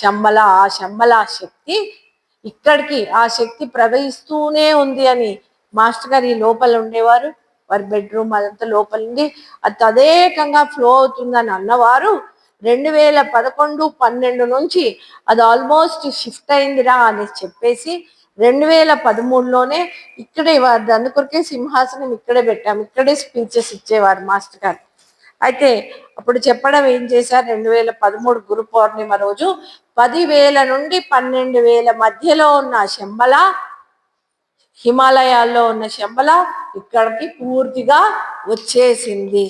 శంబల ఆ శంబల శక్తి ఇక్కడికి ఆ శక్తి ప్రవహిస్తూనే ఉంది అని మాస్టర్ గారు ఈ లోపల ఉండేవారు. వారి బెడ్రూమ్ అదంతా లోపల ఉంది. అది తదేకంగా ఫ్లో అవుతుందని అన్నవారు రెండు వేల పదకొండు పన్నెండు నుంచి అది ఆల్మోస్ట్ షిఫ్ట్ అయిందిరా అని చెప్పేసి రెండు వేల పదమూడులోనే ఇక్కడే వారి అందుకొరకే సింహాసనం ఇక్కడే పెట్టాము. ఇక్కడే స్పీచెస్ ఇచ్చేవారు మాస్టర్ గారు. అయితే అప్పుడు చెప్పడం ఏం చేశారు? రెండు వేల పదమూడు గురు పౌర్ణిమ రోజు పదివేల నుండి పన్నెండు వేల మధ్యలో ఉన్న శంబల హిమాలయాల్లో ఉన్న శంబల ఇక్కడికి పూర్తిగా వచ్చేసింది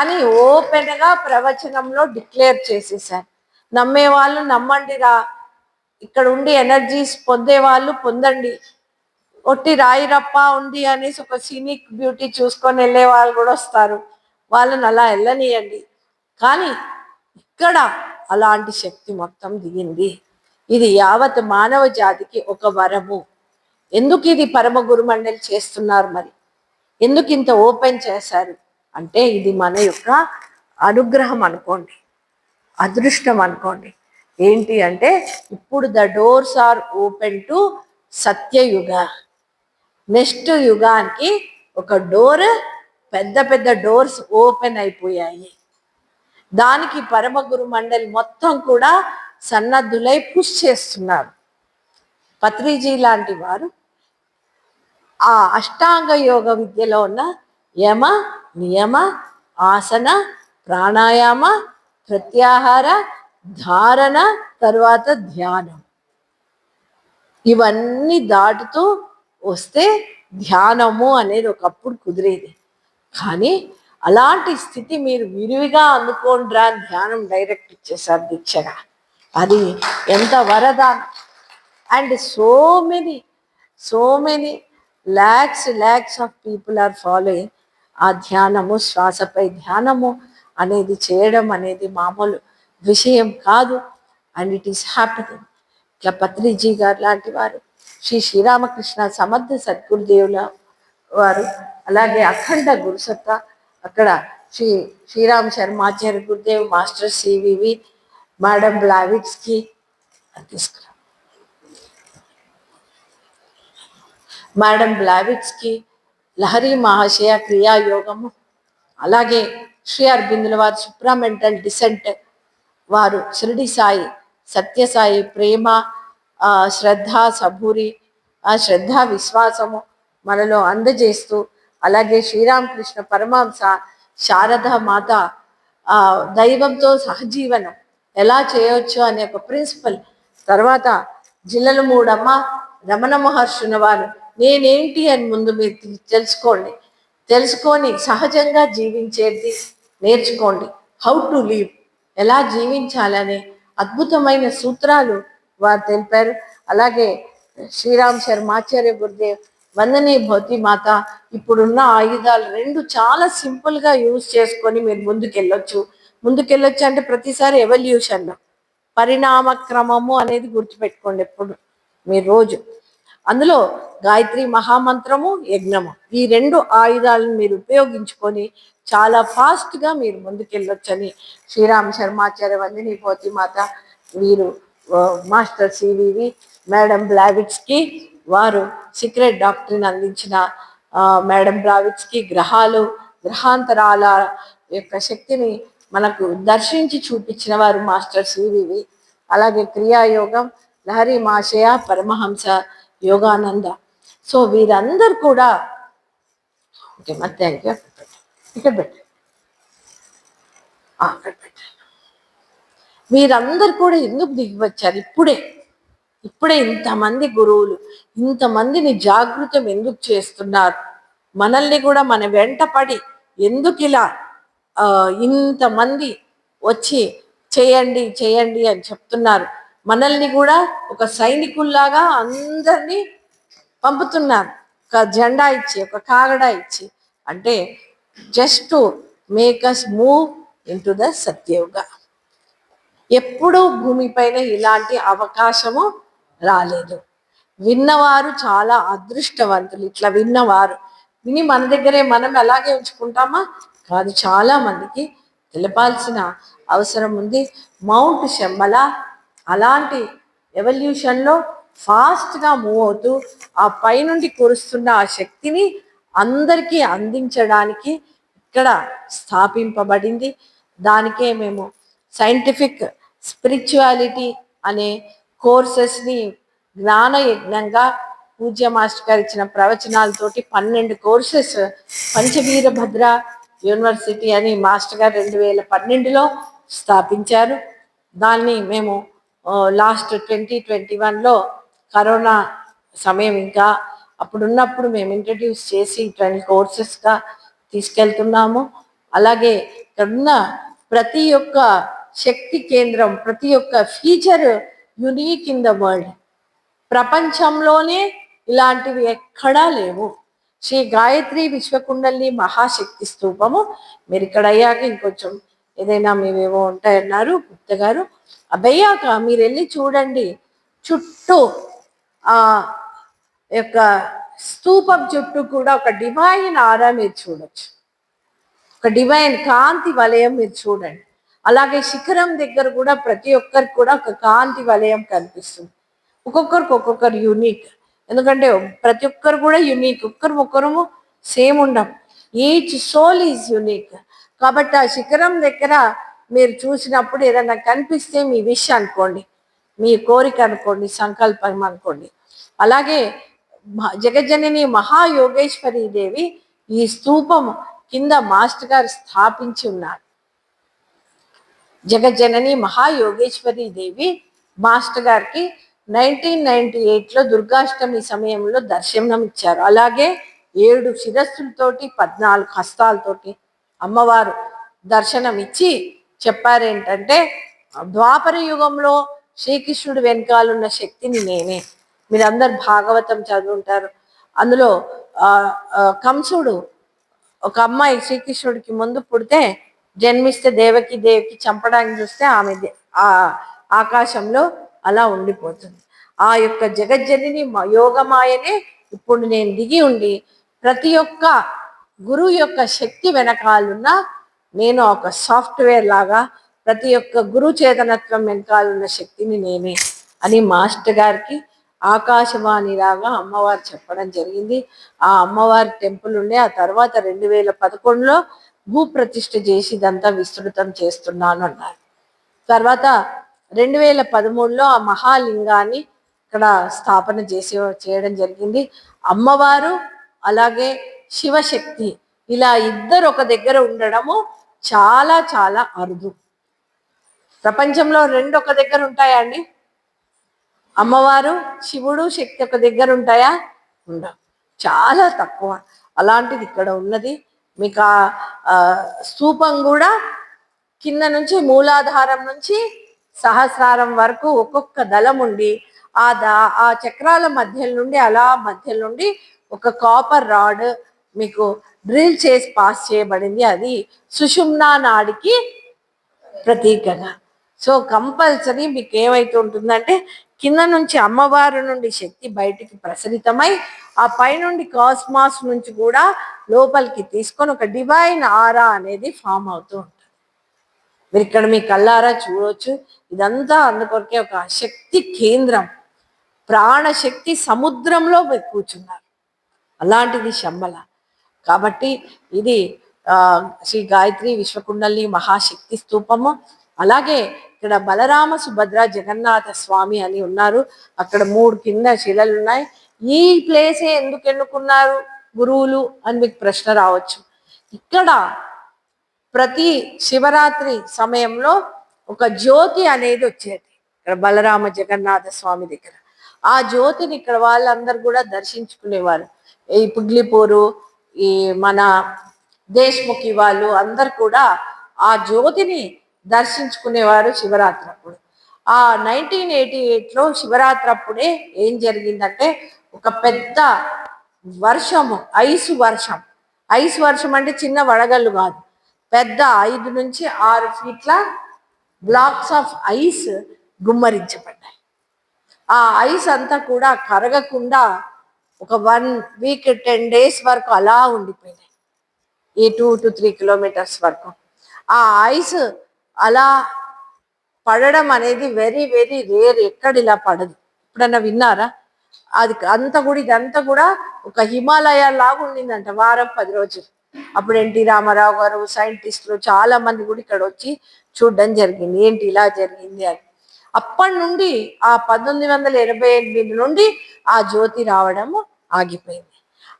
అని ఓపెన్గా ప్రవచనంలో డిక్లేర్ చేసేసారు నమ్మే వాళ్ళు నమ్మండిరా ఇక్కడ ఉండి ఎనర్జీస్ పొందే వాళ్ళు పొందండి. ఒట్టి రాయిరప్ప ఉంది అనేసి ఒక సీనిక్ బ్యూటీ చూసుకొని వెళ్ళే వాళ్ళు కూడా వస్తారు. వాళ్ళని అలా వెళ్ళనియండి కానీ ఇక్కడ అలాంటి శక్తి మొత్తం దిగింది. ఇది యావత్ మానవ జాతికి ఒక వరము. ఎందుకు ఇది పరమ గురుమండలి చేస్తున్నారు మరి? ఎందుకు ఇంత ఓపెన్ చేశారు? అంటే ఇది మన యొక్క అనుగ్రహం అనుకోండి. అదృష్టం అనుకోండి. ఏంటి అంటే ఇప్పుడు the doors are open to Satyayuga. Next యుగానికి ఒక డోర్ పెద్ద పెద్ద డోర్స్ ఓపెన్ అయిపోయాయి. దానికి పరమగురు మండలి మొత్తం కూడా సన్నద్ధులై పుష్ చేస్తున్నారు. పత్రిజీ లాంటి వారు ఆ అష్టాంగ యోగ విద్యలో ఉన్న యమ నియమ ఆసన ప్రాణాయామ ప్రత్యాహార ధారణ తర్వాత ధ్యానం. ఇవన్నీ దాటుతూ వస్తే ధ్యానము అనేది ఒకప్పుడు కుదిరేది. కానీ అలాంటి స్థితి మీరు విరివిగా అందుకోండిరా ధ్యానం డైరెక్ట్ ఇచ్చేసారు దీక్షగా. అది ఎంత వరదానం. And so many so many lakhs lakhs of people are following ఆ ధ్యానము శ్వాసపై ధ్యానము అనేది చేయడం అనేది మామూలు విషయం కాదు. అండ్ ఇట్ ఈస్ హ్యాపెనింగ్ ఇట్లా పత్రిజీ గారు లాంటి వారు శ్రీ శ్రీరామకృష్ణ సమర్థ సద్గురుదేవుల వారు అలాగే అఖండ గురుసత్త అక్కడ Shri Sriram Sharmacharya Gurudev master CVV madam Blavatsky తీసుకురా. మేడం బ్లావిట్స్కి లహరి మహాశయ క్రియా యోగము అలాగే శ్రీ అరబిందుల వారి సుప్రామెంటల్ డిసెంట్ వారు షిరిడి సాయి సత్యసాయి ప్రేమ శ్రద్ధ సబూరి ఆ శ్రద్ధ విశ్వాసము మనలో అందజేస్తూ అలాగే శ్రీరామకృష్ణ పరమాంస శారద మాత ఆ, దైవంతో సహజీవనం ఎలా చేయవచ్చు అనే ఒక ప్రిన్సిపల్. తర్వాత జిల్లల మూడమ్మ రమణ మహర్షుల వారు నేనేంటి అని ముందు మీరు తెలుసుకోండి. తెలుసుకొని సహజంగా జీవించేది నేర్చుకోండి. హౌ టు లీవ్ ఎలా జీవించాలనే అద్భుతమైన సూత్రాలు వారు తెలిపారు. అలాగే శ్రీరామ్ శర్మాచార్య గురుదేవ్ వందనీ భౌతి మాత ఇప్పుడున్న ఆయుధాలు రెండు చాలా సింపుల్గా యూజ్ చేసుకొని మీరు ముందుకెళ్ళొచ్చు. ముందుకెళ్ళొచ్చు అంటే ప్రతిసారి ఎవల్యూషన్. పరిణామ క్రమము అనేది గుర్తుపెట్టుకోండి ఎప్పుడు. మీరు రోజు. అందులో గాయత్రి మహామంత్రము యజ్ఞము. ఈ రెండు ఆయుధాలను మీరు ఉపయోగించుకొని చాలా ఫాస్ట్గా మీరు ముందుకెళ్ళొచ్చని శ్రీరామ్ శర్మాచార్య వందిని పోతి మాత వీరు మాస్టర్ సివివి మేడం బ్లావిట్స్కి వారు సీక్రెట్ డాక్టర్ని అందించిన మేడం బ్రావిట్స్కి గ్రహాలు గ్రహాంతరాల యొక్క శక్తిని మనకు దర్శించి చూపించిన వారు మాస్టర్ సివివి అలాగే క్రియాయోగం లహరి మాషయ పరమహంస యోగానంద. సో వీరందరూ కూడా ఓకే మరి థ్యాంక్ యూ ఇక్కడ పెట్టు. అక్కడ వీరందరూ కూడా ఎందుకు దిగి వచ్చారు? ఇప్పుడే. ఇప్పుడే ఇంతమంది గురువులు ఇంతమందిని జాగృతం ఎందుకు చేస్తున్నారు? మనల్ని కూడా మన వెంట పడి ఎందుకు ఇలా ఇంతమంది వచ్చి చేయండి చేయండి అని చెప్తున్నారు? మనల్ని కూడా ఒక సైనికుల్లాగా అందరినీ పంపుతున్నారు. ఒక జెండా ఇచ్చి ఒక కాగడా ఇచ్చి. అంటే just to make us move into the Satyayuga ఎప్పుడూ భూమిపైన ఇలాంటి అవకాశము రాలేదు. విన్నవారు చాలా అదృష్టవంతులు. ఇట్లా విన్నవారు. విని మన దగ్గరే మనం అలాగే ఉంచుకుంటామా? కాదు చాలా మందికి తెలపాల్సిన అవసరం ఉంది. మౌంట్ శంబల అలాంటి ఎవల్యూషన్లో ఫాస్ట్గా మూవ్ అవుతూ ఆ పైనుండి కురుస్తున్న ఆ శక్తిని అందరికీ అందించడానికి ఇక్కడ స్థాపింపబడింది. దానికే మేము సైంటిఫిక్ స్పిరిచువాలిటీ అనే కోర్సెస్ని జ్ఞాన యజ్ఞంగా పూజ్య మాస్టర్ గారు ఇచ్చిన ప్రవచనాలతోటి పన్నెండు కోర్సెస్ పంచవీరభద్ర యూనివర్సిటీ అని మాస్టర్ గారు రెండు వేల పన్నెండులో స్థాపించారు. దాన్ని మేము లాస్ట్ ట్వంటీ ట్వంటీ వన్లో కరోనా సమయం ఇంకా అప్పుడున్నప్పుడు మేము ఇంట్రడ్యూస్ చేసి ట్వంటీ కోర్సెస్గా తీసుకెళ్తున్నాము. అలాగే ఇక్కడ ఉన్న ప్రతి ఒక్క శక్తి కేంద్రం ప్రతి ఒక్క feature unique in the world ప్రపంచంలోనే ఇలాంటివి ఎక్కడా లేవు. శ్రీ గాయత్రి విశ్వకుండలి మహాశక్తి స్తూపము మీరు ఇక్కడ అయ్యాక ఇంకొంచెం ఏదైనా మేమేమో ఉంటాయన్నారు గుప్త గారు అబ్బయ్యాక మీరు వెళ్ళి చూడండి. చుట్టూ ఆ యొక్క స్తూపం చుట్టూ కూడా ఒక డివైన్ ఆరా మీరు చూడొచ్చు. ఒక డివైన్ కాంతి వలయం మీరు చూడండి. అలాగే శిఖరం దగ్గర కూడా ప్రతి ఒక్కరికి కూడా ఒక కాంతి వలయం కనిపిస్తుంది. ఒక్కొక్కరికి ఒక్కొక్కరు యూనిక్ ఎందుకంటే ప్రతి ఒక్కరు కూడా యూనిక్ ఒక్కరు ఒక్కరము సేమ్ ఉండం. ఈచ్ సోల్ ఈజ్ యూనిక్ కాబట్టి ఆ శిఖరం దగ్గర మీరు చూసినప్పుడు ఏదైనా కనిపిస్తే మీ విష్ అనుకోండి. మీ కోరిక అనుకోండి సంకల్పం అనుకోండి. అలాగే మ- జగజ్జనని మహాయోగేశ్వరి దేవి ఈ స్తూపం కింద మాస్టర్ గారు స్థాపించి ఉన్నారు. జగజ్జనని మహాయోగేశ్వరి దేవి మాస్టర్ గారికి నైన్టీన్ నైన్టీ ఎయిట్లో దుర్గాష్టమి సమయంలో దర్శనం ఇచ్చారు అలాగే ఏడు శిరస్సులతోటి పద్నాలుగు హస్తాలతోటి అమ్మవారు దర్శనం ఇచ్చి చెప్పారేంటంటే ద్వాపర యుగంలో శ్రీకృష్ణుడు వెనకాలన్న శక్తిని నేనే. మీరందరు భాగవతం చదువుంటారు. అందులో కంసుడు ఒక అమ్మాయి శ్రీకృష్ణుడికి ముందు పుడితే జన్మిస్తే దేవకి దేవికి చంపడానికి చూస్తే ఆమె ఆ ఆకాశంలో అలా ఉండిపోతుంది. ఆ యొక్క జగజ్జనిని యోగమాయనే ఇప్పుడు నేను దిగి ఉండి ప్రతి ఒక్క గురువు యొక్క శక్తి వెనకాలన్న నేను ఒక సాఫ్ట్వేర్ లాగా ప్రతి ఒక్క గురు చేతనత్వం వెనకాలన్న శక్తిని నేనే అని మాస్టర్ గారికి ఆకాశవాణి లాగా అమ్మవారు చెప్పడం జరిగింది. ఆ అమ్మవారి టెంపుల్ ఉండే ఆ తర్వాత రెండు వేల పదకొండులో భూప్రతిష్ఠ చేసి ఇదంతా విస్తృతం చేస్తున్నాను అన్నారు. తర్వాత రెండు వేల పదమూడులో ఆ మహాలింగాన్ని ఇక్కడ స్థాపన చేసి చేయడం జరిగింది. అమ్మవారు అలాగే శివశక్తి ఇలా ఇద్దరు ఒక దగ్గర ఉండడము చాలా చాలా అరుదు. ప్రపంచంలో రెండు ఒక దగ్గర ఉంటాయా అండి? అమ్మవారు శివుడు శక్తి ఒక దగ్గర ఉంటాయా? ఉండవు. చాలా తక్కువ. అలాంటిది ఇక్కడ ఉన్నది. మీకు ఆ స్థూపం కూడా కింద నుంచి మూలాధారం నుంచి సహస్రారం వరకు ఒక్కొక్క దళం ఉండి ఆ దా ఆ చక్రాల మధ్య నుండి అలా మధ్య నుండి ఒక కాపర్ రాడ్ మీకు డ్రిల్ చేసి పాస్ చేయబడింది. అది సుషుమ్నా నాడికి ప్రతీకగా. సో కంపల్సరీ మీకు ఏమైతే ఉంటుందంటే కింద నుంచి అమ్మవారి నుండి శక్తి బయటికి ప్రసరితమై ఆ పైనుండి కాస్మాస్ నుంచి కూడా లోపలికి తీసుకొని ఒక డివైన్ ఆరా అనేది ఫామ్ అవుతూ ఉంటుంది. మీరు ఇక్కడ మీ కళ్ళారా చూడవచ్చు ఇదంతా అందుకొరకే ఒక శక్తి కేంద్రం. ప్రాణశక్తి సముద్రంలో కూర్చున్నారు. అలాంటిది శంబల. కాబట్టి ఇది ఆ, శ్రీ గాయత్రి విశ్వకుండలి మహాశక్తి స్తూపము. అలాగే ఇక్కడ బలరామ సుభద్ర జగన్నాథ స్వామి అని ఉన్నారు. అక్కడ మూడు కింద శిలలు ఉన్నాయి. ఈ ప్లేసే ఎందుకు ఎన్నుకున్నారు గురువులు అని మీకు ప్రశ్న రావచ్చు. ఇక్కడ ప్రతి శివరాత్రి సమయంలో ఒక జ్యోతి అనేది వచ్చేది. ఇక్కడ బలరామ జగన్నాథ స్వామి దగ్గర. ఆ జ్యోతిని ఇక్కడ వాళ్ళందరూ కూడా దర్శించుకునేవారు. ఈ పుగ్లిపూరు ఈ మన దేశ్ముఖి వాళ్ళు అందరు కూడా ఆ జ్యోతిని దర్శించుకునేవారు శివరాత్రి అప్పుడు. ఆ నైన్టీన్ ఎయిటీ ఎయిట్లో శివరాత్రి అప్పుడే ఏం జరిగిందంటే ఒక పెద్ద వర్షము ఐసు వర్షం. ఐస్ వర్షం అంటే చిన్న వడగళ్ళు కాదు. పెద్ద ఐదు నుంచి ఆరు ఫీట్ల బ్లాక్స్ ఆఫ్ ఐస్ గుమ్మరించబడ్డాయి. ఆ ఐస్ అంతా కూడా కరగకుండా ఒక వన్ వీక్ టెన్ డేస్ వరకు అలా ఉండిపోయినాయి. ఈ టూ టు త్రీ కిలోమీటర్స్ వరకు. ఆ ఐస్ అలా పడడం అనేది వెరీ వెరీ రేర్ ఎక్కడ ఇలా పడదు. ఎప్పుడన్నా విన్నారా? అది అంతా కూడా ఇదంతా కూడా ఒక హిమాలయ లాగా ఉండిందంట వారం పది రోజులు. అప్పుడు ఎన్టీ రామారావు గారు సైంటిస్టులు చాలా మంది కూడా ఇక్కడ వచ్చి చూడడం జరిగింది. ఏంటి ఇలా జరిగింది అని. అప్పటి నుండి ఆ పంతొమ్మిది వందల ఎనభై ఎనిమిది నుండి ఆ జ్యోతి రావడము ఆగిపోయింది.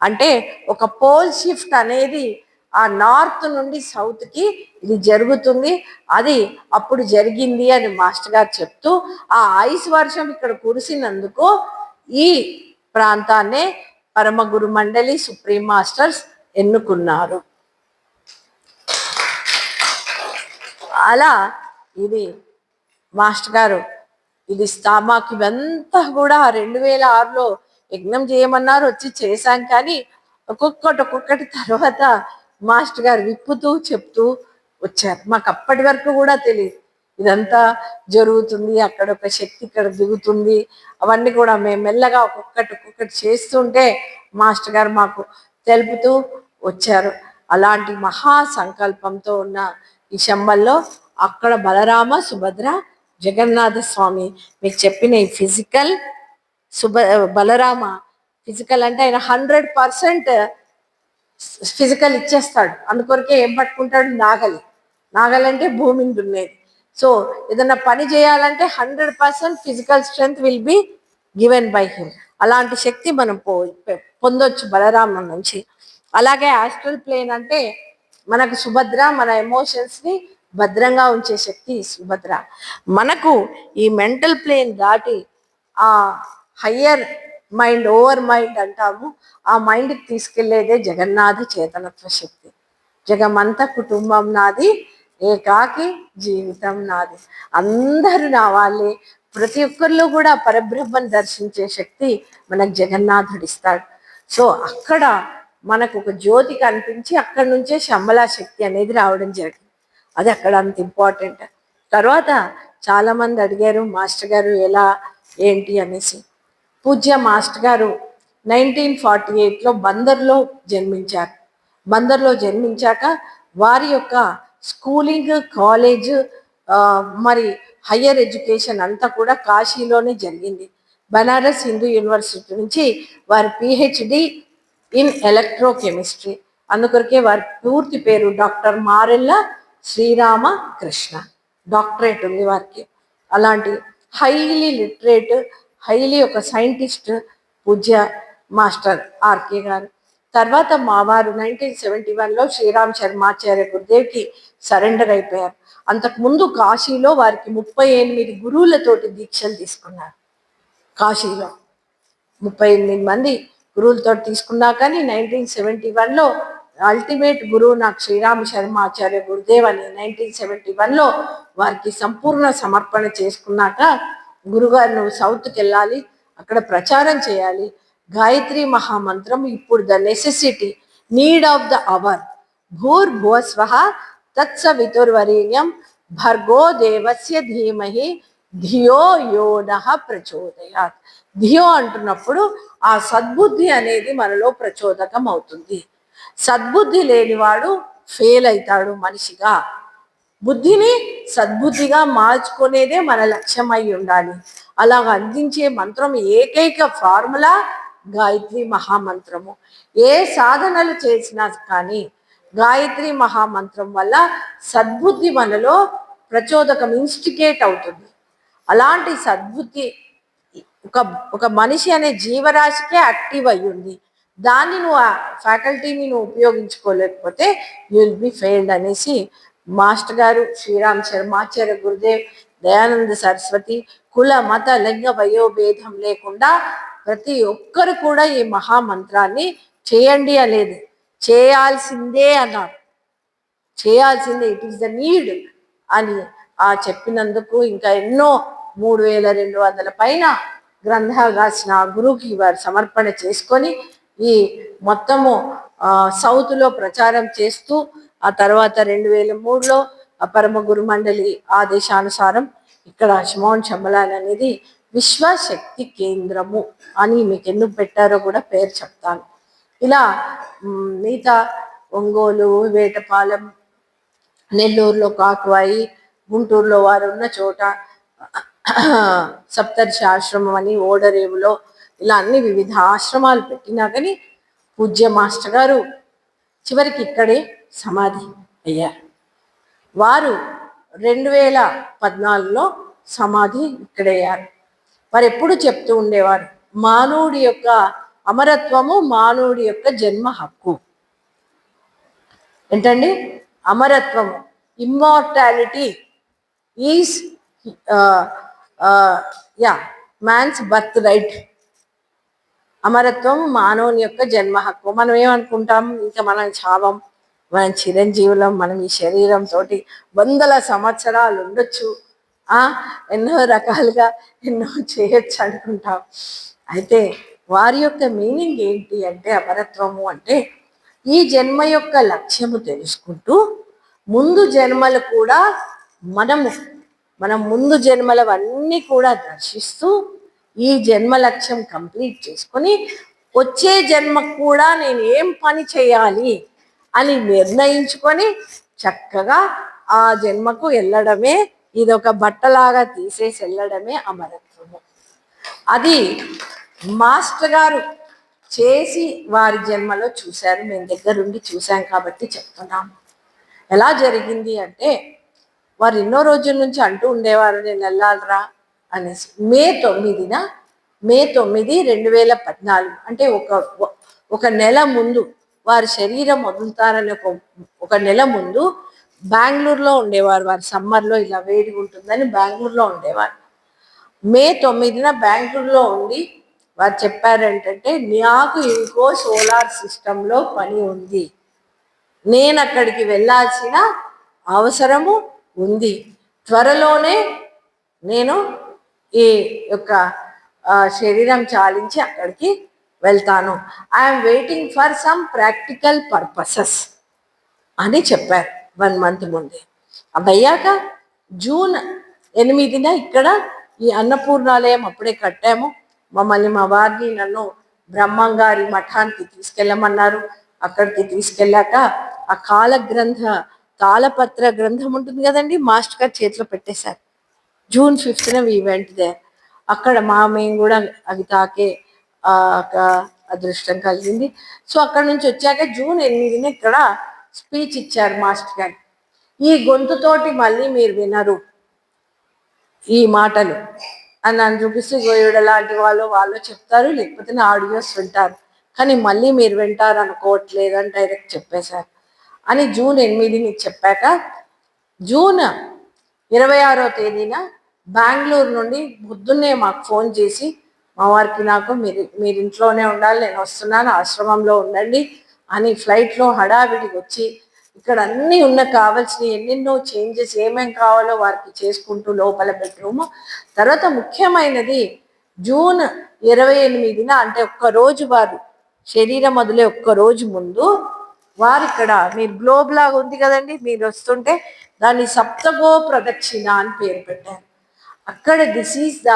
అంటే ఒక పోల్ షిఫ్ట్ అనేది ఆ నార్త్ నుండి సౌత్కి ఇది జరుగుతుంది. అది అప్పుడు జరిగింది అని మాస్టర్ గారు చెప్తూ ఆ ఐస్ వర్షం ఇక్కడ కురిసినందుకు ఈ ప్రాంతాన్నే పరమగురు మండలి సుప్రీం మాస్టర్స్ ఎన్నుకున్నారు. అలా ఇది మాస్టర్ గారు ఇది స్థామాకి ఇవంతా కూడా రెండు వేల ఆరులో యజ్ఞం చేయమన్నారు వచ్చి చేశాం కానీ ఒక్కొక్కటి ఒక్కొక్కటి తర్వాత మాస్టర్ గారు విప్పుతూ చెప్తూ వచ్చారు. మాకు అప్పటి వరకు కూడా తెలియదు ఇదంతా జరుగుతుంది అక్కడ ఒక శక్తి ఇక్కడ దిగుతుంది అవన్నీ కూడా మేము మెల్లగా ఒక్కొక్కటి ఒక్కొక్కటి చేస్తుంటే మాస్టర్ గారు మాకు తెలుపుతూ వచ్చారు. అలాంటి మహా సంకల్పంతో ఉన్న ఈ శంబల్లో అక్కడ బలరామ సుభద్ర జగన్నాథ స్వామి మీకు చెప్పిన ఈ ఫిజికల్ సుభ బలరామ ఫిజికల్ అంటే ఆయన హండ్రెడ్ పర్సెంట్ ఫిజికల్ ఇచ్చేస్తాడు. అందుకొరకే ఏం పట్టుకుంటాడు? నాగలి. నాగలి అంటే భూమిని దున్నేది సో ఏదైనా పని చేయాలంటే hundred percent physical strength will be given by him. అలాంటి శక్తి మనం పో పొందొచ్చు బలరామం నుంచి. అలాగే ఆస్ట్రల్ ప్లేన్ అంటే మనకు సుభద్ర మన ఎమోషన్స్ని భద్రంగా ఉంచే శక్తి సుభద్ర. మనకు ఈ మెంటల్ ప్లేన్ దాటి ఆ హయ్యర్ మైండ్ ఓవర్ మైండ్ అంటాము. ఆ మైండ్కి తీసుకెళ్ళేదే జగన్నాథ చేతనత్వ శక్తి. జగమంత కుటుంబం నాది ఏకాకి జీవితం నాది. అందరూ నా వాళ్ళే. ప్రతి ఒక్కరిలో కూడా పరబ్రహ్మను దర్శించే శక్తి మనకు జగన్నాథుడు ఇస్తాడు. సో అక్కడ మనకు ఒక జ్యోతి కనిపించి అక్కడి నుంచే శంబలా శక్తి అనేది రావడం జరిగింది. అది అక్కడ అంత ఇంపార్టెంట్ తర్వాత చాలా మంది అడిగారు మాస్టర్ గారు ఎలా ఏంటి? అనేసి. పూజ్య మాస్టర్ గారు నైన్టీన్ ఫార్టీ ఎయిట్లో బందర్లో జన్మించారు. బందర్లో జన్మించాక వారి యొక్క స్కూలింగ్ కాలేజ్ మరి హయ్యర్ ఎడ్యుకేషన్ అంతా కూడా కాశీలోనే జరిగింది. బనారస్ హిందూ యూనివర్సిటీ నుంచి వారి పిహెచ్డి ఇన్ ఎలక్ట్రోకెమిస్ట్రీ. అందుకొరకే వారి పూర్తి పేరు డాక్టర్ మారెల్ల శ్రీరామ కృష్ణ. డాక్టరేట్ ఉంది వారికి. అలాంటి హైలీ లిటరేట్ హైలీ ఒక సైంటిస్ట్ పూజ్య మాస్టర్ ఆర్కే గారు. తర్వాత మా వారు నైన్టీన్ సెవెంటీ వన్లో శ్రీరామ్ శర్మాచార్య గురుదేవ్కి సరెండర్ అయిపోయారు. అంతకుముందు కాశీలో వారికి ముప్పై ఎనిమిది గురువులతోటి దీక్షలు తీసుకున్నారు. కాశీలో ముప్పై ఎనిమిది మంది గురువులతో తీసుకున్నా కానీ నైన్టీన్ సెవెంటీ వన్లో అల్టిమేట్ గురువు నాకు శ్రీరామ శర్మ ఆచార్య గురుదేవ్ అని నైన్టీన్ సెవెంటీ వన్లో వారికి సంపూర్ణ సమర్పణ చేసుకున్నాక గురుగారు నువ్వు సౌత్కి వెళ్ళాలి అక్కడ ప్రచారం చేయాలి. గాయత్రి మహామంత్రం ఇప్పుడు the necessity need of the hour భూర్భువస్వ తత్సవితుర్వరేణ్యం భర్గో దేవస్య ధీమహి ధియో యోన ప్రచోదయాత్. ధియో అంటున్నప్పుడు ఆ సద్బుద్ధి అనేది మనలో ప్రచోదకం అవుతుంది సద్బుద్ధి లేనివాడు ఫెయిల్ అవుతాడు మనిషిగా. బుద్ధిని సద్బుద్ధిగా మార్చుకునేదే మన లక్ష్యం అయి ఉండాలి. అలాగ అందించే మంత్రం ఏకైక ఫార్ములా గాయత్రి మహామంత్రము. ఏ సాధనలు చేసినా కానీ గాయత్రి మహామంత్రం వల్ల సద్బుద్ధి మనలో ప్రచోదకం ఇన్స్టికేట్ అవుతుంది. అలాంటి సద్బుద్ధి ఒక ఒక మనిషి అనే జీవరాశికే యాక్టివ్ అయ్యింది దాన్ని నువ్వు ఆ ఫ్యాకల్టీని నువ్వు ఉపయోగించుకోలేకపోతే యూ విల్ బి ఫెయిల్డ్ అనేసి మాస్టర్ గారు శ్రీరామ్ శర్మాచార్య గురుదేవ్ దయానంద సరస్వతి కుల మత లింగ వయోభేదం లేకుండా ప్రతి ఒక్కరు కూడా ఈ మహామంత్రాన్ని చేయండి అనేది. చేయాల్సిందే అన్నారు. చేయాల్సిందే ఇట్ ఈస్ ద నీడ్ అని ఆ చెప్పినందుకు ఇంకా ఎన్నో మూడు వేల రెండు వందల పైన గ్రంథాలు రాసిన ఆ గురువుకి వారు సమర్పణ చేసుకొని ఈ మొత్తము సౌత్లో ప్రచారం చేస్తూ ఆ తర్వాత రెండు వేల మూడులో అపరమ పరమ గురు మండలి ఆదేశానుసారం ఇక్కడ శమోన్ శంబలాన్ అనేది విశ్వశక్తి కేంద్రము అని మీకు ఎందుకు పెట్టారో కూడా పేరు చెప్తాను. ఇలా మిగతా ఒంగోలు వేటపాలెం నెల్లూరులో కాకువాయి గుంటూరులో వారు ఉన్న చోట సప్తర్షి ఆశ్రమం అని ఓడరేవులో ఇలా అన్ని వివిధ ఆశ్రమాలు పెట్టినా కానీ పూజ్య మాస్టర్ గారు చివరికి ఇక్కడే సమాధి అయ్యారు. వారు రెండు వేల పద్నాలుగులో సమాధి ఇక్కడయ్యారు వారు ఎప్పుడు చెప్తూ ఉండేవారు మానవుడి యొక్క అమరత్వము మానవుడి యొక్క జన్మ హక్కు. ఏంటండి? అమరత్వము immortality is a man's birthright అమరత్వం మానవుని యొక్క జన్మ హక్కు. మనం ఏమనుకుంటాం? ఇంకా మనం చావం మనం చిరంజీవులం మనం ఈ శరీరంతో వందల సంవత్సరాలు ఉండొచ్చు. ఆ? ఎన్నో రకాలుగా ఎన్నో చేయొచ్చు అనుకుంటాం. అయితే వారి యొక్క మీనింగ్ ఏంటి అంటే అమరత్వము అంటే ఈ జన్మ యొక్క లక్ష్యము తెలుసుకుంటూ ముందు జన్మలు కూడా మనము మనం ముందు జన్మలవన్నీ కూడా దర్శిస్తూ ఈ జన్మ లక్ష్యం కంప్లీట్ చేసుకొని వచ్చే జన్మకు కూడా నేను ఏం పని చేయాలి అని నిర్ణయించుకొని చక్కగా ఆ జన్మకు వెళ్ళడమే ఇది ఒక బట్టలాగా తీసేసి వెళ్ళడమే అమరత్వము. అది మాస్టర్ గారు చేసి వారి జన్మలో చూశారు. మేము దగ్గరుండి చూశాం కాబట్టి చెప్తున్నాము ఎలా జరిగింది అంటే వారు ఎన్నో రోజుల నుంచి అంటూ ఉండేవారు నేను వెళ్ళాలరా? అనేసి. మే తొమ్మిదిన మే తొమ్మిది రెండు వేల పద్నాలుగు అంటే ఒక ఒక నెల ముందు వారి శరీరం వదులుతారని ఒక ఒక నెల ముందు బెంగళూరులో ఉండేవారు. వారి సమ్మర్లో ఇలా వేడిగా ఉంటుందని బెంగళూరులో ఉండేవారు. మే తొమ్మిదిన బెంగళూరులో ఉండి వారు చెప్పారు ఏంటంటే నాకు ఇంకో సోలార్ సిస్టంలో పని ఉంది. నేను అక్కడికి వెళ్ళాల్సిన అవసరము ఉంది. త్వరలోనే నేను ఈ యొక్క శరీరం చాలించి అక్కడికి వెళ్తాను. I'm waiting for some practical purposes అని చెప్పారు వన్ మంత్ ముందే. అవయ్యాక అయ్యాక జూన్ ఎనిమిదిన ఇక్కడ ఈ అన్నపూర్ణాలయం అప్పుడే కట్టాము. మమ్మల్ని మా వారిని నన్ను బ్రహ్మంగారి మఠానికి తీసుకెళ్ళమన్నారు. అక్కడికి తీసుకెళ్ళాక ఆ కాల గ్రంథ తాళపత్ర గ్రంథం ఉంటుంది కదండి మాస్టర్ గారు చేతిలో పెట్టేశారు. జూన్ ఫిఫ్త్న వి వెంట్ దే అక్కడ మా మేము కూడా అవి తాకే ఒక అదృష్టం కలిగింది. సో అక్కడ నుంచి వచ్చాక జూన్ ఎనిమిదిన ఇక్కడ స్పీచ్ ఇచ్చారు మాస్టర్ గారు. ఈ గొంతుతోటి మళ్ళీ మీరు వినరు ఈ మాటలు. అని నన్ను చూపిస్తూ గోయుడు లాంటి వాళ్ళు వాళ్ళు చెప్తారు లేకపోతే నా ఆడియోస్ వింటారు. కానీ మళ్ళీ మీరు వింటారు అనుకోవట్లేదు అని డైరెక్ట్ చెప్పేశారు. అని జూన్ ఎనిమిదిని చెప్పాక జూన్ ఇరవై ఆరో తేదీన బెంగళూరు నుండి పొద్దున్నే మాకు ఫోన్ చేసి మా వారికి నాకు మీరు మీరు ఇంట్లోనే ఉండాలి నేను వస్తున్నాను ఆశ్రమంలో ఉండండి అని ఫ్లైట్లో హడావిడికి వచ్చి ఇక్కడ అన్నీ ఉన్న కావాల్సిన ఎన్నెన్నో చేంజెస్ ఏమేం కావాలో వారికి చేసుకుంటూ లోపల బెడ్రూమ్. తర్వాత ముఖ్యమైనది జూన్ ఇరవై ఎనిమిదిన అంటే ఒక్క రోజు వారు శరీరం మొదలే ఒక్క రోజు ముందు వారు ఇక్కడ మీరు గ్లోబ్ లాగా ఉంది కదండి మీరు వస్తుంటే దాన్ని సప్తగో ప్రదక్షిణ అని పేరు పెట్టారు. అక్కడ this is the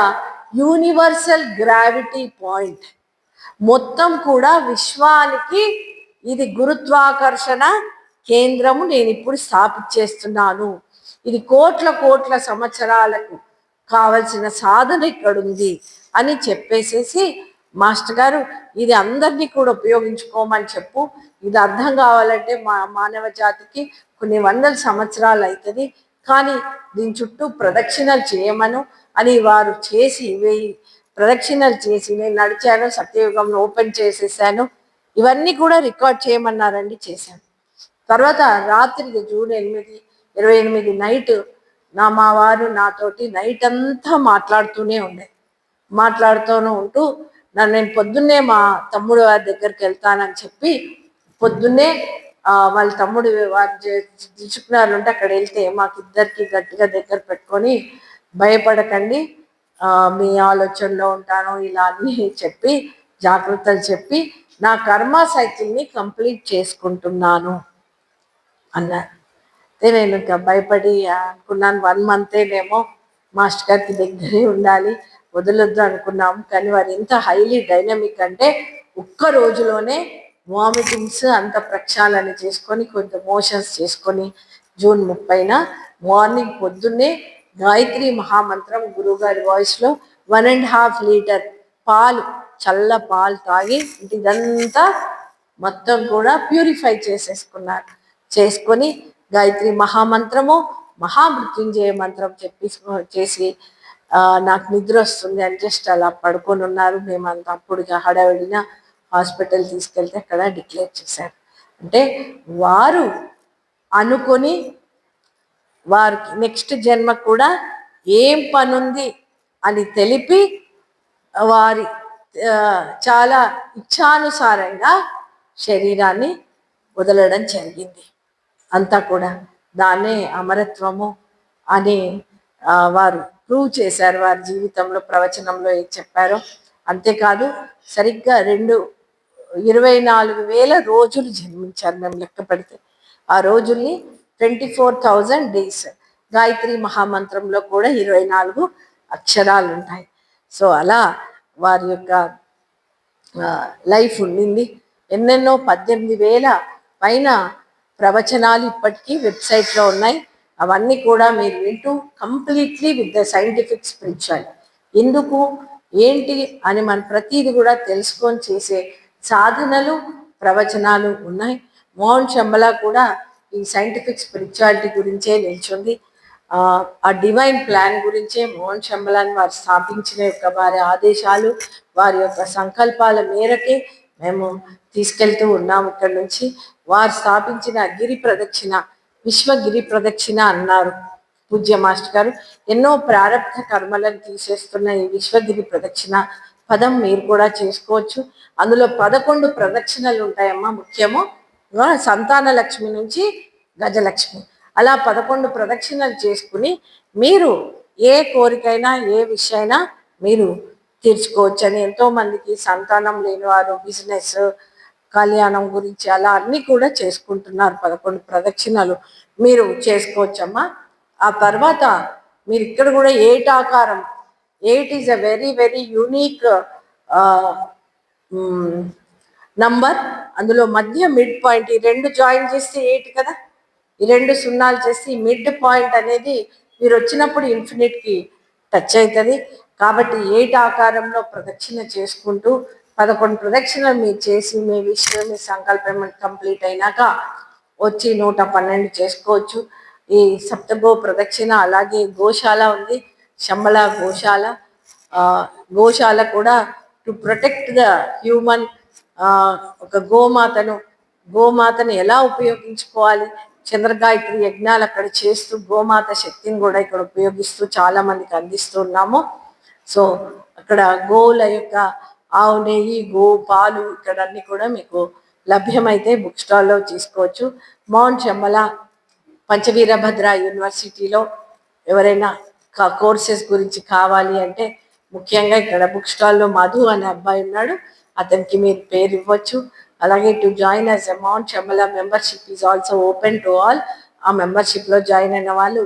universal gravity point మొత్తం కూడా విశ్వానికి ఇది గురుత్వాకర్షణ కేంద్రము నేను ఇప్పుడు స్థాపించేస్తున్నాను. ఇది కోట్ల కోట్ల సంవత్సరాలకు కావలసిన సాధన ఇక్కడ ఉంది అని చెప్పేసేసి మాస్టర్ గారు ఇది అందరినీ కూడా ఉపయోగించుకోమని చెప్పు. ఇది అర్థం కావాలంటే మా మానవ జాతికి కొన్ని వందల సంవత్సరాలు అవుతుంది. కానీ దీని చుట్టూ ప్రదక్షిణలు చేయమను అని వారు చేసి వెయ్యి ప్రదక్షిణలు చేసి నేను నడిచాను సత్యయుగంను ఓపెన్ చేసేసాను. ఇవన్నీ కూడా రికార్డ్ చేయమన్నారండి చేశాను. తర్వాత రాత్రి జూన్ ఎనిమిది ఇరవై ఎనిమిది నైట్ నా మా వారు నాతోటి నైట్ అంతా మాట్లాడుతూనే ఉండే. మాట్లాడుతూనే ఉంటూ నన్ను నేను పొద్దున్నే మా తమ్ముడు వారి దగ్గరికి వెళ్తానని చెప్పి పొద్దున్నే వాళ్ళ తమ్ముడు వారి ఉంటే అక్కడ వెళ్తే మాకు ఇద్దరికి గట్టిగా దగ్గర పెట్టుకొని భయపడకండి. ఆ, మీ ఆలోచనలో ఉంటాను ఇలా అన్ని చెప్పి జాగ్రత్తలు చెప్పి నా కర్మ సైకిల్ని కంప్లీట్ చేసుకుంటున్నాను అన్నారు. అయితే నేను ఇంకా భయపడి అనుకున్నాను వన్ మంతేనేమో మాస్టర్ గారికి దగ్గరే ఉండాలి వదలొద్దు అనుకున్నాము. కానీ వారు ఎంత హైలీ డైనమిక్ అంటే ఒక్క రోజులోనే వామిటింగ్స్ అంత ప్రక్షాళన చేసుకొని కొంత మోషన్స్ చేసుకొని జూన్ ముప్పైన మార్నింగ్ పొద్దున్నే గాయత్రి మహామంత్రం గురువుగారి వాయిస్లో వన్ అండ్ హాఫ్ లీటర్ పాలు చల్ల పాలు తాగి ఇదంతా మొత్తం కూడా ప్యూరిఫై చేసేసుకున్నారు. చేసుకొని గాయత్రి మహామంత్రము మహామృత్యుంజయ మంత్రం చెప్పి చేసి నాకు నిద్ర వస్తుంది అని జస్ట్ అలా పడుకొని ఉన్నారు. మేమంతా అప్పుడుగా హడావిడిన హాస్పిటల్ తీసుకెళ్తే అక్కడ డిక్లేర్ చేశారు. అంటే వారు అనుకొని వారికి నెక్స్ట్ జన్మ కూడా ఏం పనుంది అని తెలిపి వారి చాలా ఇచ్ఛానుసారంగా శరీరాన్ని వదలడం జరిగింది. అంతా కూడా దాన్నే అమరత్వము అని వారు ప్రూవ్ చేశారు. వారి జీవితంలో ప్రవచనంలో ఏం చెప్పారో. అంతేకాదు సరిగ్గా రెండు ఇరవై నాలుగు వేల రోజులు జన్మించారు మేము లెక్క పెడితే. ఆ రోజుల్ని twenty four thousand days Gayatri మహామంత్రంలో కూడా ఇరవై నాలుగు అక్షరాలు ఉంటాయి సో అలా వారి యొక్క లైఫ్ ఉండింది. ఎన్నెన్నో పద్దెనిమిది వేల పైన ప్రవచనాలు ఇప్పటికీ వెబ్సైట్లో ఉన్నాయి. అవన్నీ కూడా మీరు వింటూ completely with the scientific spiritual ఎందుకు? ఏంటి? అని మన ప్రతీది కూడా తెలుసుకొని చేసే సాధనలు ప్రవచనాలు ఉన్నాయి. మోహన్ శంబలా కూడా ఈ సైంటిఫిక్ స్పిరిచువాలిటీ గురించే నిల్చుంది. ఆ డివైన్ ప్లాన్ గురించే మోహన్ శంబలాన్ని వారు స్థాపించిన యొక్క వారి ఆదేశాలు వారి యొక్క సంకల్పాల మేరకే మేము తీసుకెళ్తూ ఉన్నాము ఇక్కడ నుంచి. వారు స్థాపించిన గిరి ప్రదక్షిణ విశ్వగిరి ప్రదక్షిణ అన్నారు పూజ్య మాస్టర్ గారు. ఎన్నో ప్రారంభ కర్మలను తీసేస్తున్న ఈ విశ్వగిరి ప్రదక్షిణ పదం మీరు కూడా చేసుకోవచ్చు. అందులో పదకొండు ప్రదక్షిణలు ఉంటాయమ్మా ముఖ్యము. సంతాన లక్ష్మి నుంచి గజలక్ష్మి. అలా పదకొండు ప్రదక్షిణలు చేసుకుని మీరు ఏ కోరికైనా ఏ విషయమైనా మీరు తీర్చుకోవచ్చు అని ఎంతోమందికి సంతానం లేని వారు బిజినెస్ కళ్యాణం గురించి అలా అన్నీ కూడా చేసుకుంటున్నారు పదకొండు ప్రదక్షిణలు. మీరు చేసుకోవచ్చమ్మా. ఆ తర్వాత మీరు ఇక్కడ కూడా ఏటాకారం eight is a very very unique number అందులో మధ్య మిడ్ పాయింట్ ఈ రెండు జాయిన్ చేస్తే ఎయిట్ కదా? ఈ రెండు సున్నాలు చేసి మిడ్ పాయింట్ అనేది మీరు వచ్చినప్పుడు ఇన్ఫినిట్కి టచ్ అవుతుంది కాబట్టి ఎయిట్ ఆకారంలో ప్రదక్షిణ చేసుకుంటూ పదకొండు ప్రదక్షిణలు మీరు చేసి మీ విషయం మీ సంకల్పం కంప్లీట్ అయినాక వచ్చి నూట పన్నెండు చేసుకోవచ్చు. ఈ సప్తగో ప్రదక్షిణ అలాగే గోశాల ఉంది. శంబళ గోశాల గోశాల కూడా టు ప్రొటెక్ట్ ద హ్యూమన్ ఒక గోమాతను గోమాతను ఎలా ఉపయోగించుకోవాలి? చంద్రగాయత్రి యజ్ఞాలు అక్కడ చేస్తూ గోమాత శక్తిని కూడా ఇక్కడ ఉపయోగిస్తూ చాలా మందికి అందిస్తున్నాము సో అక్కడ గోల యొక్క ఆవు నెయ్యి గో పాలు ఇక్కడ అన్ని కూడా మీకు లభ్యమైతే బుక్ స్టాల్లో తీసుకోవచ్చు. మౌంట్ చెమ్మల పంచవీరభద్ర యూనివర్సిటీలో ఎవరైనా కోర్సెస్ గురించి కావాలి అంటే ముఖ్యంగా ఇక్కడ బుక్ స్టాల్లో మధు అనే అబ్బాయి ఉన్నాడు. అతనికి మీరు పేరు ఇవ్వచ్చు. అలాగే to join as amount చెమ్మల membership is also open to all ఆ మెంబర్షిప్లో జాయిన్ అయిన వాళ్ళు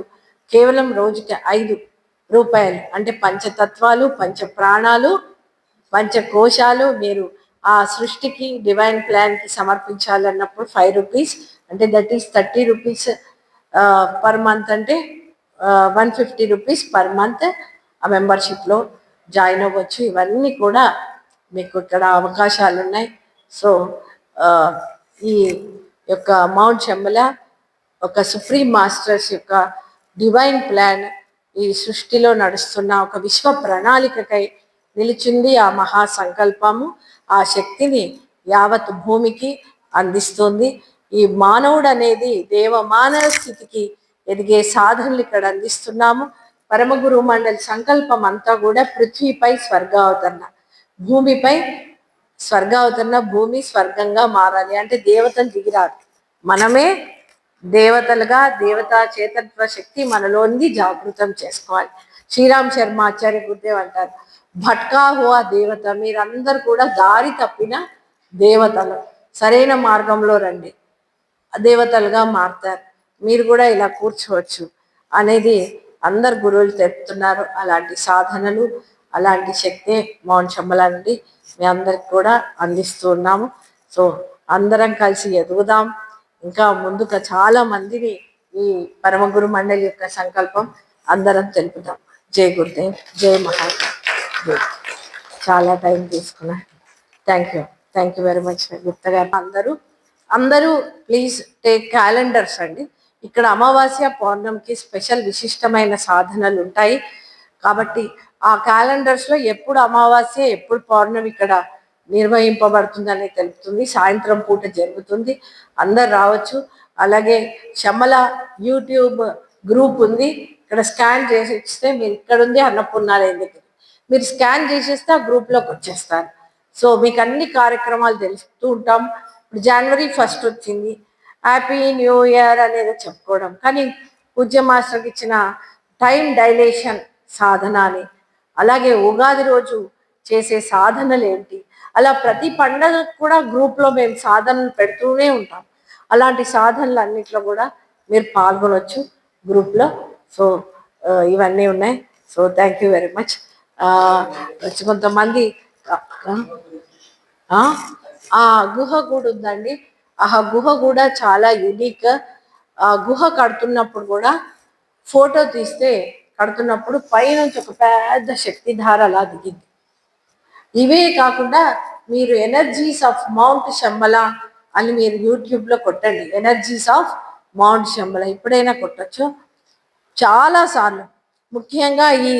కేవలం రోజుకి ఐదు రూపాయలు అంటే పంచతత్వాలు పంచ ప్రాణాలు పంచకోశాలు మీరు ఆ సృష్టికి డివైన్ ప్లాన్కి సమర్పించాలన్నప్పుడు ఫైవ్ రూపీస్ అంటే that is thirty rupees per month అంటే one fifty rupees per month ఆ మెంబర్షిప్లో జాయిన్ అవ్వచ్చు. ఇవన్నీ కూడా మీకు ఇక్కడ అవకాశాలు ఉన్నాయి సో ఈ యొక్క మౌంట్ శంబల ఒక సుప్రీం మాస్టర్స్ యొక్క డివైన్ ప్లాన్ ఈ సృష్టిలో నడుస్తున్న ఒక విశ్వ ప్రణాళికకై నిలిచింది ఆ మహా సంకల్పము. ఆ శక్తిని యావత్ భూమికి అందిస్తుంది. ఈ మానవుడు అనేది దేవ మానవ స్థితికి ఎదిగే సాధనలు ఇక్కడ అందిస్తున్నాము. పరమగురు మండలి సంకల్పం అంతా కూడా పృథ్వీపై స్వర్గావతరణ. భూమిపై స్వర్గావతరణ భూమి స్వర్గంగా మారాలి. అంటే దేవతలు దిగిరారు. మనమే దేవతలుగా దేవతా చేతత్వ శక్తి మనలోని జాగృతం చేసుకోవాలి. శ్రీరామ్ శర్మ ఆచార్య గురుదేవ్ అంటారు భట్కా హువా దేవత. మీరందరూ కూడా దారి తప్పిన దేవతలు. సరైన మార్గంలో రండి. దేవతలుగా మారుతారు. మీరు కూడా ఇలా కూర్చోవచ్చు అనేది అందరు గురువులు తెలుపుతున్నారు అలాంటి సాధనలు అలాంటి శక్తి మౌన్ శమ్మల నుండి మీ అందరికి కూడా అందిస్తూ ఉన్నాము. సో అందరం కలిసి ఎదుగుదాం. ఇంకా ముందుగా చాలా మందిని ఈ పరమగురు మండలి యొక్క సంకల్పం అందరం తెలుపుదాం. జై గురుదేవ్ జై మహాదేవ్ చాలా టైం తీసుకున్నా. Thank you thank you very much Gupta గారు. అందరూ అందరూ ప్లీజ్ టేక్ క్యాలెండర్స్ అండి. ఇక్కడ అమావాస్య పౌర్ణమికి స్పెషల్ విశిష్టమైన సాధనలు ఉంటాయి. కాబట్టి ఆ క్యాలెండర్స్లో ఎప్పుడు అమావాస్య ఎప్పుడు పౌర్ణమి ఇక్కడ నిర్వహింపబడుతుందని తెలుపుతుంది. సాయంత్రం పూట జరుగుతుంది. అందరు రావచ్చు. అలాగే శమల యూట్యూబ్ గ్రూప్ ఉంది. ఇక్కడ స్కాన్ చేసి ఇస్తే మీరు ఇక్కడ ఉంది అన్నపూర్ణాలయం దగ్గర. మీరు స్కాన్ చేసేస్తే ఆ గ్రూప్లోకి వచ్చేస్తారు. సో మీకు అన్ని కార్యక్రమాలు తెలుస్తూ ఉంటాం. ఇప్పుడు జనవరి ఫస్ట్ వచ్చింది. హ్యాపీ న్యూ ఇయర్ అనేది చెప్పుకోవడం. కానీ పూజ్య మాస్టర్కి ఇచ్చిన టైం డైలేషన్ సాధన అని అలాగే ఉగాది రోజు చేసే సాధనలు ఏంటి? అలా ప్రతి పండగ కూడా గ్రూప్లో మేము సాధనలు పెడుతూనే ఉంటాం. అలాంటి సాధనలు అన్నిట్లో కూడా మీరు పాల్గొనవచ్చు గ్రూప్లో సో ఇవన్నీ ఉన్నాయి. So thank you very much కొంతమంది గుహ కూడా ఉందండి. ఆ గుహ కూడా చాలా యునిక్ ఆ గుహ కడుతున్నప్పుడు కూడా ఫోటో తీస్తే కడుతున్నప్పుడు పైనుంచి ఒక పెద్ద శక్తిధార అలా దిగింది. ఇవే కాకుండా మీరు ఎనర్జీస్ ఆఫ్ మౌంట్ శంబల అని మీరు యూట్యూబ్లో కొట్టండి. ఎనర్జీస్ ఆఫ్ మౌంట్ శంబల ఎప్పుడైనా కొట్టచ్చు. చాలాసార్లు ముఖ్యంగా ఈ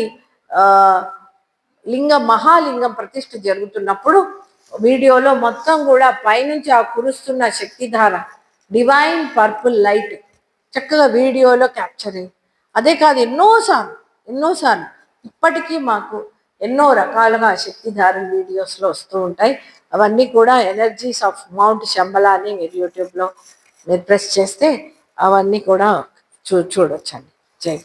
లింగం మహాలింగం ప్రతిష్ఠ జరుగుతున్నప్పుడు వీడియోలో మొత్తం కూడా పైనుంచి ఆ కురుస్తున్న శక్తిధార డివైన్ పర్పుల్ లైట్ చక్కగా వీడియోలో క్యాప్చర్ అయ్యి. అదే కాదు ఎన్నోసార్లు ఎన్నోసార్లు ఇప్పటికీ మాకు ఎన్నో రకాలుగా శక్తిధార వీడియోస్లో వస్తూ ఉంటాయి. అవన్నీ కూడా ఎనర్జీస్ ఆఫ్ మౌంట్ శంబలా అని మీరు యూట్యూబ్లో మీరు ప్రెస్ చేస్తే అవన్నీ కూడా చూ చూడొచ్చండి. జై